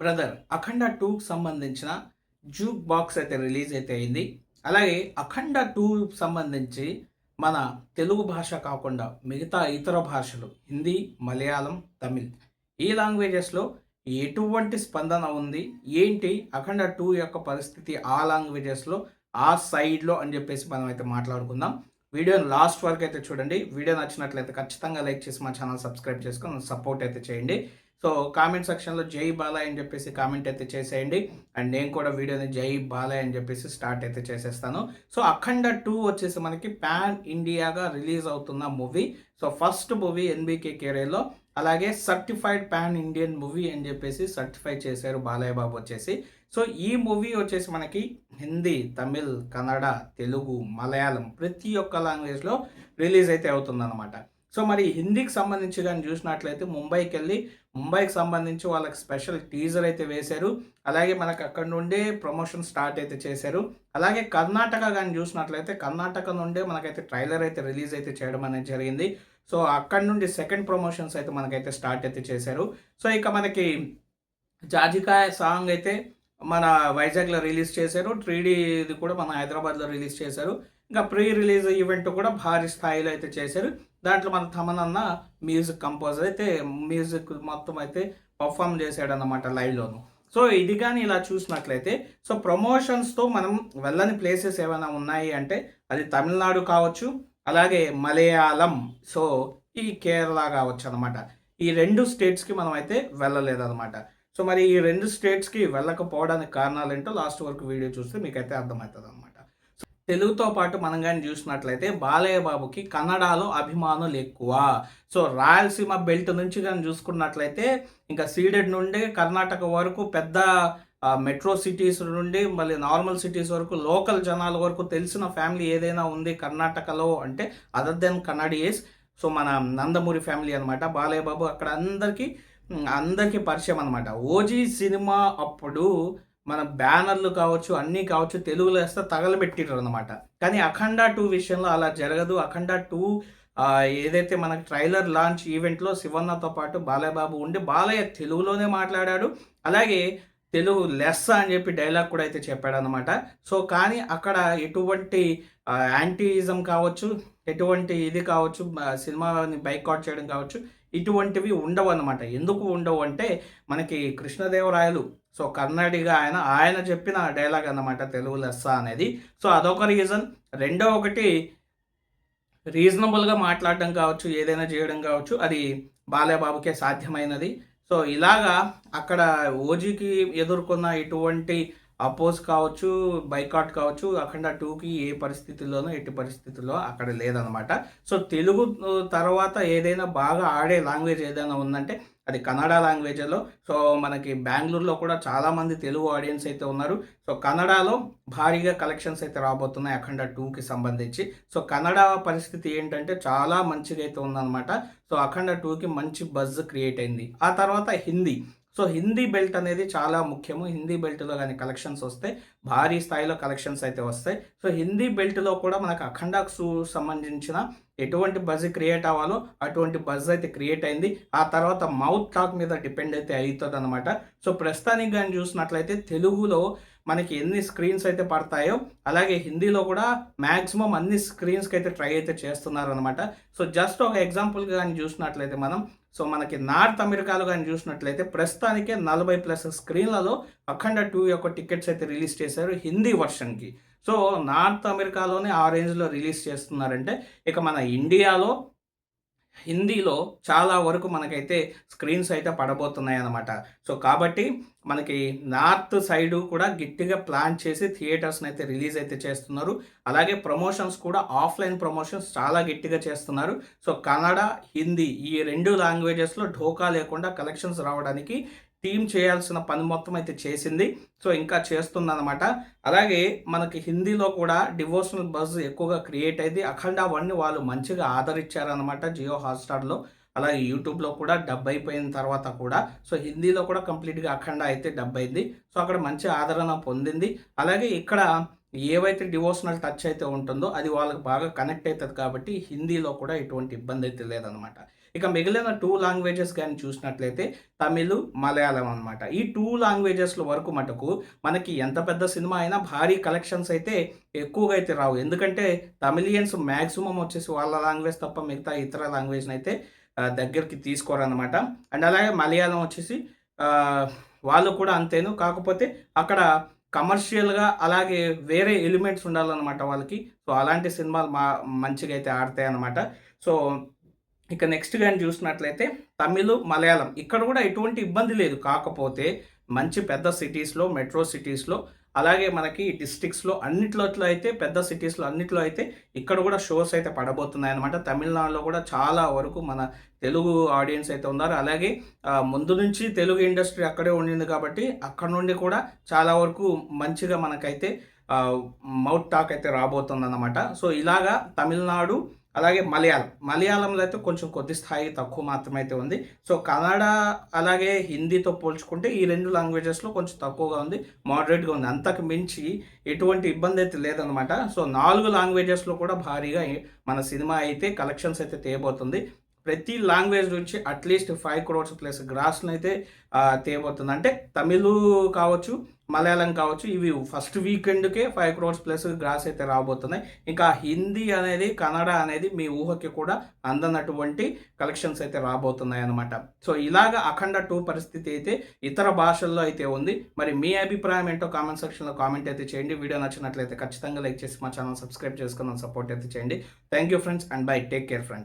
Brother అఖండ టూకి సంబంధించిన juke box అయితే రిలీజ్ అయితే అయింది. అలాగే అఖండ టూ సంబంధించి మన తెలుగు భాష కాకుండా మిగతా ఇతర భాషలు హిందీ మలయాళం తమిళ్ ఈ లాంగ్వేజెస్లో ఎటువంటి స్పందన ఉంది? ఏంటి అఖండ టూ యొక్క పరిస్థితి ఆ లాంగ్వేజెస్లో ఆ సైడ్లో అని చెప్పేసి మనం అయితే మాట్లాడుకుందాం. వీడియోని లాస్ట్ వరకు అయితే చూడండి. వీడియో నచ్చినట్లయితే ఖచ్చితంగా లైక్ చేసి మా ఛానల్ సబ్స్క్రైబ్ చేసుకొని సపోర్ట్ అయితే చేయండి. సో కామెంట్ సెక్షన్లో జై బాలయ్య అని చెప్పేసి కామెంట్ అయితే చేసేయండి. అండ్ నేను కూడా వీడియోని జై బాలయ్య అని చెప్పేసి స్టార్ట్ అయితే చేసేస్తాను. సో అఖండ టూ వచ్చేసి మనకి పాన్ ఇండియాగా రిలీజ్ అవుతున్న movie. So first movie NBK కెరీర్లో అలాగే సర్టిఫైడ్ పాన్ ఇండియన్ మూవీ అని చెప్పేసి సర్టిఫై చేశారు బాలయ్య బాబు వచ్చేసి. సో ఈ మూవీ వచ్చేసి మనకి హిందీ తమిళ్ కన్నడ తెలుగు మలయాళం ప్రతి ఒక్క లాంగ్వేజ్లో రిలీజ్ అయితే అవుతుందన్నమాట. సో మరి హిందీకి సంబంధించి కానీ చూసినట్లయితే ముంబైకి వెళ్ళి ముంబైకి సంబంధించి వాళ్ళకి స్పెషల్ టీజర్ అయితే వేశారు. అలాగే మనకు అక్కడ నుండే ప్రమోషన్ స్టార్ట్ అయితే చేశారు. అలాగే కర్ణాటక కానీ చూసినట్లయితే కర్ణాటక నుండే మనకైతే ట్రైలర్ అయితే రిలీజ్ అయితే చేయడం అనేది జరిగింది. సో అక్కడ నుండి సెకండ్ ప్రమోషన్స్ అయితే మనకైతే స్టార్ట్ అయితే చేశారు. సో ఇక మనకి జాజికాయ సాంగ్ అయితే మన వైజాగ్లో రిలీజ్ చేశారు. త్రీ కూడా మన హైదరాబాద్లో రిలీజ్ చేశారు. ఇంకా ప్రీ రిలీజ్ ఈవెంట్ కూడా భారీ స్థాయిలో అయితే చేశారు. దాంట్లో మన తమన్ అన్న మ్యూజిక్ కంపోజర్ అయితే మ్యూజిక్ మొత్తం అయితే పర్ఫామ్ చేశాడు అన్నమాట లైవ్లోను సో ఇది కానీ ఇలా చూసినట్లయితే సో ప్రమోషన్స్తో మనం వెళ్ళని ప్లేసెస్ ఏమైనా ఉన్నాయి అంటే అది తమిళనాడు కావచ్చు అలాగే మలయాళం సో ఈ కేరళ కావచ్చు అనమాట ఈ రెండు స్టేట్స్కి మనం అయితే వెళ్ళలేదన్నమాట. సో మరి ఈ రెండు స్టేట్స్కి వెళ్ళకపోవడానికి కారణాలు ఏంటో లాస్ట్ వరకు వీడియో చూస్తే మీకైతే అర్థమవుతుంది అనమాట తెలుగుతో పాటు మనం కానీ చూసినట్లయితే బాలయ్య బాబుకి కన్నడలో అభిమానులు ఎక్కువ. సో రాయలసీమ బెల్ట్ నుంచి కానీ చూసుకున్నట్లయితే ఇంకా సీడెడ్ నుండి కర్ణాటక వరకు పెద్ద మెట్రో సిటీస్ నుండి మళ్ళీ నార్మల్ సిటీస్ వరకు లోకల్ జనాల వరకు తెలిసిన ఫ్యామిలీ ఏదైనా ఉంది కర్ణాటకలో అంటే అదర్ దెన్ కన్నడియస్. సో మన నందమూరి ఫ్యామిలీ అనమాట బాలయ్య బాబు అక్కడ అందరికీ అందరికీ పరిచయం అనమాట ఓజీ సినిమా అప్పుడు మన బ్యానర్లు కావచ్చు అన్నీ కావచ్చు తెలుగులో వేస్తే తగలబెట్టిర్రు అనమాట కానీ అఖండ టూ విషయంలో అలా జరగదు. అఖండ టూ ఏదైతే మనకి ట్రైలర్ లాంచ్ ఈవెంట్లో శివన్నతో పాటు బాలయ్య బాబు ఉండి బాలయ్య తెలుగులోనే మాట్లాడాడు. అలాగే తెలుగు లెస్స అని చెప్పి డైలాగ్ కూడా అయితే చెప్పాడు అనమాట సో కానీ అక్కడ ఎటువంటి యాంటీయిజం కావచ్చు ఎటువంటి ఇది కావచ్చు సినిమాని బైకాట్ చేయడం కావచ్చు ఇటువంటివి ఉండవు అనమాట ఎందుకు ఉండవు అంటే మనకి కృష్ణదేవరాయలు సో కన్నడిగా ఆయన ఆయన చెప్పిన డైలాగ్ అన్నమాట తెలుగు లెస్స అనేది. సో అదొక రీజన్. రెండో ఒకటి రీజనబుల్గా మాట్లాడడం కావచ్చు ఏదైనా చేయడం కావచ్చు అది బాలయ్యబాబుకే సాధ్యమైనది. సో ఇలాగా అక్కడ ఓజీకి ఎదుర్కొన్న ఇటువంటి అపోజ్ కావచ్చు బైకాట్ కావచ్చు అఖండ టూకి ఏ పరిస్థితుల్లోనూ ఎట్టి పరిస్థితుల్లో అక్కడ లేదనమాట సో తెలుగు తర్వాత ఏదైనా బాగా ఆడే లాంగ్వేజ్ ఏదైనా ఉందంటే అది కన్నడ లాంగ్వేజ్లో. సో మనకి బెంగళూరులో కూడా చాలామంది తెలుగు ఆడియన్స్ అయితే ఉన్నారు. సో కన్నడలో భారీగా కలెక్షన్స్ అయితే రాబోతున్నాయి అఖండ టూకి సంబంధించి. సో కన్నడ పరిస్థితి ఏంటంటే చాలా మంచిగా అయితే ఉందన్నమాట. సో అఖండ టూకి మంచి బజ్ క్రియేట్ అయింది. ఆ తర్వాత హిందీ. సో హిందీ బెల్ట్ అనేది చాలా ముఖ్యము. హిందీ బెల్ట్లో కానీ కలెక్షన్స్ వస్తే భారీ స్థాయిలో కలెక్షన్స్ అయితే వస్తాయి. సో హిందీ బెల్ట్లో కూడా మనకు అఖండాకు సంబంధించిన ఎటువంటి బజ్ క్రియేట్ అవ్వాలో అటువంటి బజ్ అయితే క్రియేట్ అయింది. ఆ తర్వాత మౌత్ టాక్ మీద డిపెండ్ అయితే అవుతుంది అనమాట సో ప్రస్తుతానికి కానీ చూసినట్లయితే తెలుగులో మనకి ఎన్ని స్క్రీన్స్ అయితే పడతాయో అలాగే హిందీలో కూడా మ్యాక్సిమం అన్ని స్క్రీన్స్కి అయితే ట్రై అయితే చేస్తున్నారు అనమాట సో జస్ట్ ఒక ఎగ్జాంపుల్గా కానీ చూసినట్లయితే మనం సో మనకి నార్త్ అమెరికాలో కానీ చూసినట్లయితే ప్రస్తుతానికే నలభై ప్లస్ స్క్రీన్లలో అఖండ టూ యొక్క టికెట్స్ అయితే రిలీజ్ చేశారు హిందీ వర్షన్కి. సో నార్త్ అమెరికాలోనే ఆ రేంజ్లో రిలీజ్ చేస్తున్నారంటే ఇక మన ఇండియాలో హిందీలో చాలా వరకు మనకైతే స్క్రీన్స్ అయితే పడబోతున్నాయి అన్నమాట సో కాబట్టి మనకి నార్త్ సైడ్ కూడా గట్టిగా ప్లాన్ చేసి థియేటర్స్ని అయితే రిలీజ్ అయితే చేస్తున్నారు. అలాగే ప్రమోషన్స్ కూడా ఆఫ్లైన్ ప్రమోషన్స్ చాలా గట్టిగా చేస్తున్నారు. సో కన్నడ హిందీ ఈ రెండు లాంగ్వేజెస్లో ఢోకా లేకుండా కలెక్షన్స్ రావడానికి టీం చేయాల్సిన పని మొత్తం అయితే చేసింది. సో ఇంకా చేస్తుందన్నమాట. అలాగే మనకి హిందీలో కూడా డివోషనల్ బజ్ ఎక్కువగా క్రియేట్ అయింది. అఖండ వన్ని వాళ్ళు మంచిగా ఆదరించారనమాట జియో హాట్స్టార్లో. అలాగే యూట్యూబ్లో కూడా డబ్ అయిపోయిన తర్వాత కూడా. సో హిందీలో కూడా కంప్లీట్గా అఖండ అయితే డబ్ అయింది. సో అక్కడ మంచి ఆదరణ పొందింది. అలాగే ఇక్కడ ఏవైతే డివోషనల్ టచ్ అయితే ఉంటుందో అది వాళ్ళకి బాగా కనెక్ట్ అవుతుంది కాబట్టి హిందీలో కూడా ఎటువంటి ఇబ్బంది అయితే లేదనమాట ఇక మిగిలిన టూ లాంగ్వేజెస్ కానీ చూసినట్లయితే తమిళ్ మలయాళం అనమాట ఈ టూ లాంగ్వేజెస్లో వరకు మటుకు మనకి ఎంత పెద్ద సినిమా అయినా భారీ కలెక్షన్స్ అయితే ఎక్కువగా అయితే రావు. ఎందుకంటే తమిళియన్స్ మ్యాక్సిమం వచ్చేసి వాళ్ళ లాంగ్వేజ్ తప్ప మిగతా ఇతర లాంగ్వేజ్ని అయితే దగ్గరికి తీసుకోరన్నమాట. అండ్ అలాగే మలయాళం వచ్చేసి వాళ్ళు కూడా అంతేను. కాకపోతే అక్కడ కమర్షియల్గా అలాగే వేరే ఎలిమెంట్స్ ఉండాలన్నమాట వాళ్ళకి. సో అలాంటి సినిమాలు మా మంచిగా అయితే ఆడతాయి అన్నమాట సో ఇక నెక్స్ట్ కానీ చూసినట్లయితే తమిళ మలయాళం. ఇక్కడ కూడా ఎటువంటి ఇబ్బంది లేదు. కాకపోతే మంచి పెద్ద సిటీస్లో మెట్రో సిటీస్లో అలాగే మనకి డిస్ట్రిక్ట్స్లో అన్నిట్లో అయితే పెద్ద సిటీస్లో అన్నిట్లో అయితే ఇక్కడ కూడా షోస్ అయితే పడబోతున్నాయి అనమాట తమిళనాడులో కూడా చాలా వరకు మన తెలుగు ఆడియన్స్ అయితే ఉన్నారు. అలాగే ముందు నుంచి తెలుగు ఇండస్ట్రీ అక్కడే ఉండింది కాబట్టి అక్కడ నుండి కూడా చాలా వరకు మంచిగా మనకైతే మౌత్ టాక్ అయితే రాబోతుంది అనమాట సో ఇలాగా తమిళనాడు అలాగే మలయాళం. మలయాళంలో అయితే కొంచెం కొద్ది స్థాయి తక్కువ మాత్రమే అయితే ఉంది. సో కన్నడ అలాగే హిందీతో పోల్చుకుంటే ఈ రెండు లాంగ్వేజెస్లో కొంచెం తక్కువగా ఉంది. మోడరేట్గా ఉంది. అంతకు మించి ఎటువంటి ఇబ్బంది అయితే లేదనమాట సో నాలుగు లాంగ్వేజెస్లో కూడా భారీగా మన సినిమా అయితే కలెక్షన్స్ అయితే తేయబోతుంది. ప్రతి లాంగ్వేజ్ నుంచి at least five crores plus గ్రాస్ని అయితే తేబోతుంది. అంటే తమిళ్ కావచ్చు మలయాళం కావచ్చు ఇవి ఫస్ట్ వీకెండ్కే ఫైవ్ క్రోర్స్ ప్లస్ గ్రాస్ అయితే రాబోతున్నాయి. ఇంకా హిందీ అనేది కన్నడ అనేది మీ ఊహకి కూడా అందనటువంటి కలెక్షన్స్ అయితే రాబోతున్నాయి అనమాట సో ఇలాగ అఖండ టూ పరిస్థితి అయితే ఇతర భాషల్లో అయితే ఉంది. మరి మీ అభిప్రాయం ఏంటో కామెంట్ సెక్షన్లో కామెంట్ అయితే చేయండి. వీడియో నచ్చినట్లయితే ఖచ్చితంగా లైక్ చేసి మా ఛానల్ సబ్స్క్రైబ్ చేసుకుని సపోర్ట్ అయితే చేయండి. Thank you friends and bye. Take care friends.